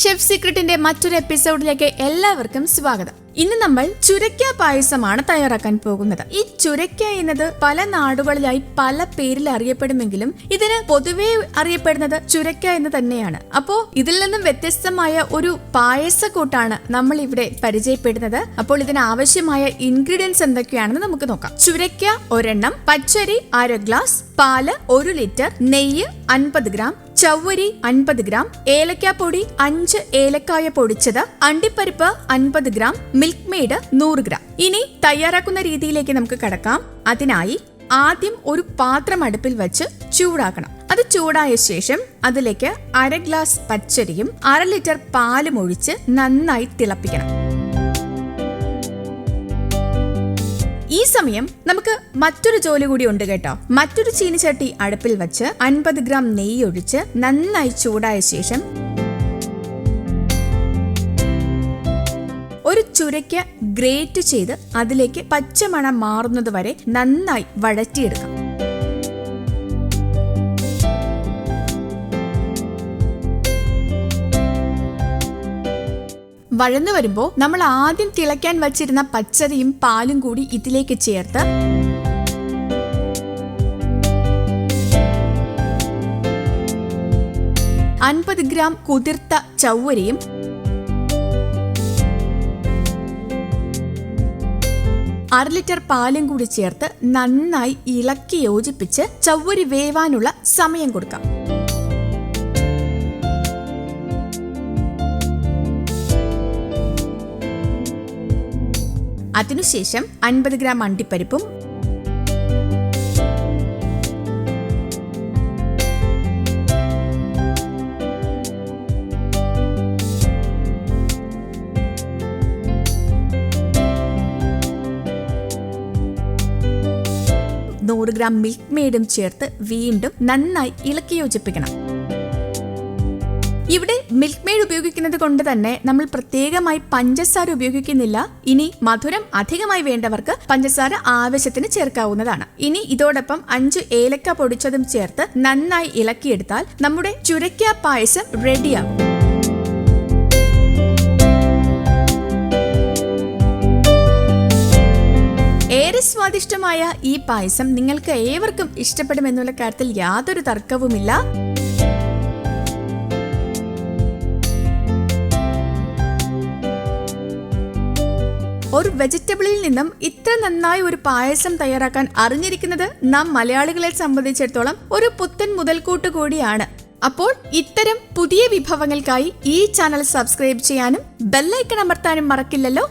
Chef സീക്രട്ടിന്റെ മറ്റൊരു എപ്പിസോഡിലേക്ക് എല്ലാവർക്കും സ്വാഗതം. ഇന്ന് നമ്മൾ ചുരക്ക പായസമാണ് തയ്യാറാക്കാൻ പോകുന്നത്. ഈ ചുരക്ക എന്നത് പല നാടുകളിലായി പല പേരിൽ അറിയപ്പെടുമെങ്കിലും ഇതിന് പൊതുവെ അറിയപ്പെടുന്നത് ചുരക്ക എന്ന് തന്നെയാണ്. അപ്പോ ഇതിൽ നിന്നും വ്യത്യസ്തമായ ഒരു പായസക്കൂട്ടാണ് നമ്മൾ ഇവിടെ പരിചയപ്പെടുന്നത്. അപ്പോൾ ഇതിന് ആവശ്യമായ ഇൻഗ്രീഡിയൻസ് എന്തൊക്കെയാണെന്ന് നമുക്ക് നോക്കാം. ചുരക്ക ഒരെണ്ണം പച്ചരി അര ഗ്ലാസ് പാൽ ഒരു ലിറ്റർ നെയ്യ് അൻപത് ഗ്രാം ചവ്വരി അൻപത് ഗ്രാം ഏലക്കാപ്പൊടി അഞ്ച് ഏലക്കായ പൊടിച്ചത് അണ്ടിപ്പരിപ്പ് അൻപത് ഗ്രാം മിൽക്ക് മെയ്ഡ് നൂറ് ഗ്രാം. ഇനി തയ്യാറാക്കുന്ന രീതിയിലേക്ക് നമുക്ക് കടക്കാം. അതിനായി ആദ്യം ഒരു പാത്രം അടുപ്പിൽ വെച്ച് ചൂടാക്കണം. അത് ചൂടായ ശേഷം അതിലേക്ക് അര ഗ്ലാസ് പച്ചരിയും അര ലിറ്റർ പാലും ഒഴിച്ച് നന്നായി തിളപ്പിക്കണം. ഈ സമയം നമുക്ക് മറ്റൊരു ജോലി കൂടി ഉണ്ട് കേട്ടോ. മറ്റൊരു ചീനിച്ചട്ടി അടുപ്പിൽ വെച്ച് അൻപത് ഗ്രാം നെയ്യ് ഒഴിച്ച് നന്നായി ചൂടായ ശേഷം ഒരു ചുരയ്ക്ക് ഗ്രേറ്റ് ചെയ്ത് അതിലേക്ക് പച്ചമണം മാറുന്നത് വരെ നന്നായി വഴറ്റിയെടുക്കാം. വഴന്നു വരുമ്പോൾ നമ്മൾ ആദ്യം തിളയ്ക്കാൻ വച്ചിരുന്ന പച്ചരിയും പാലും കൂടി ഇതിലേക്ക് ചേർത്ത് അൻപത് ഗ്രാം കുതിർത്ത ചവ്വരിയും അര ലിറ്റർ പാലും കൂടി ചേർത്ത് നന്നായി ഇളക്കി യോജിപ്പിച്ച് ചവ്വരി വേവാനുള്ള സമയം കൊടുക്കാം. അതിനുശേഷം അൻപത് ഗ്രാം അണ്ടിപ്പരിപ്പും നൂറ് ഗ്രാം മിൽക്ക് മെയ്ഡും ചേർത്ത് വീണ്ടും നന്നായി ഇളക്കി യോജിപ്പിക്കണം. ഇവിടെ മിൽക്ക് മെയ്ഡ് ഉപയോഗിക്കുന്നത് കൊണ്ട് തന്നെ നമ്മൾ പ്രത്യേകമായി പഞ്ചസാര ഉപയോഗിക്കുന്നില്ല. ഇനി മധുരം അധികമായി വേണ്ടവർക്ക് പഞ്ചസാര ആവശ്യത്തിന് ചേർക്കാവുന്നതാണ്. ഇനി ഇതോടൊപ്പം അഞ്ചു ഏലക്ക പൊടിച്ചതും ചേർത്ത് നന്നായി ഇളക്കിയെടുത്താൽ നമ്മുടെ ചുരക്ക പായസം റെഡിയാകും ഏറെ സ്വാദിഷ്ടമായ ഈ പായസം നിങ്ങൾക്ക് ഏവർക്കും ഇഷ്ടപ്പെടുമെന്നുള്ള കാര്യത്തിൽ യാതൊരു തർക്കവുമില്ല. ഒരു വെജിറ്റബിളിൽ നിന്നും ഇത്ര നന്നായി ഒരു പായസം തയ്യാറാക്കാൻ അറിഞ്ഞിരിക്കുന്നത് നാം മലയാളികളെ സംബന്ധിച്ചിടത്തോളം ഒരു പുത്തൻ മുതൽക്കൂട്ട് കൂടിയാണ്. അപ്പോൾ ഇത്തരം പുതിയ വിഭവങ്ങൾക്കായി ഈ ചാനൽ സബ്സ്ക്രൈബ് ചെയ്യാനും ബെല്ലൈക്കൺ അമർത്താനും മറക്കില്ലല്ലോ.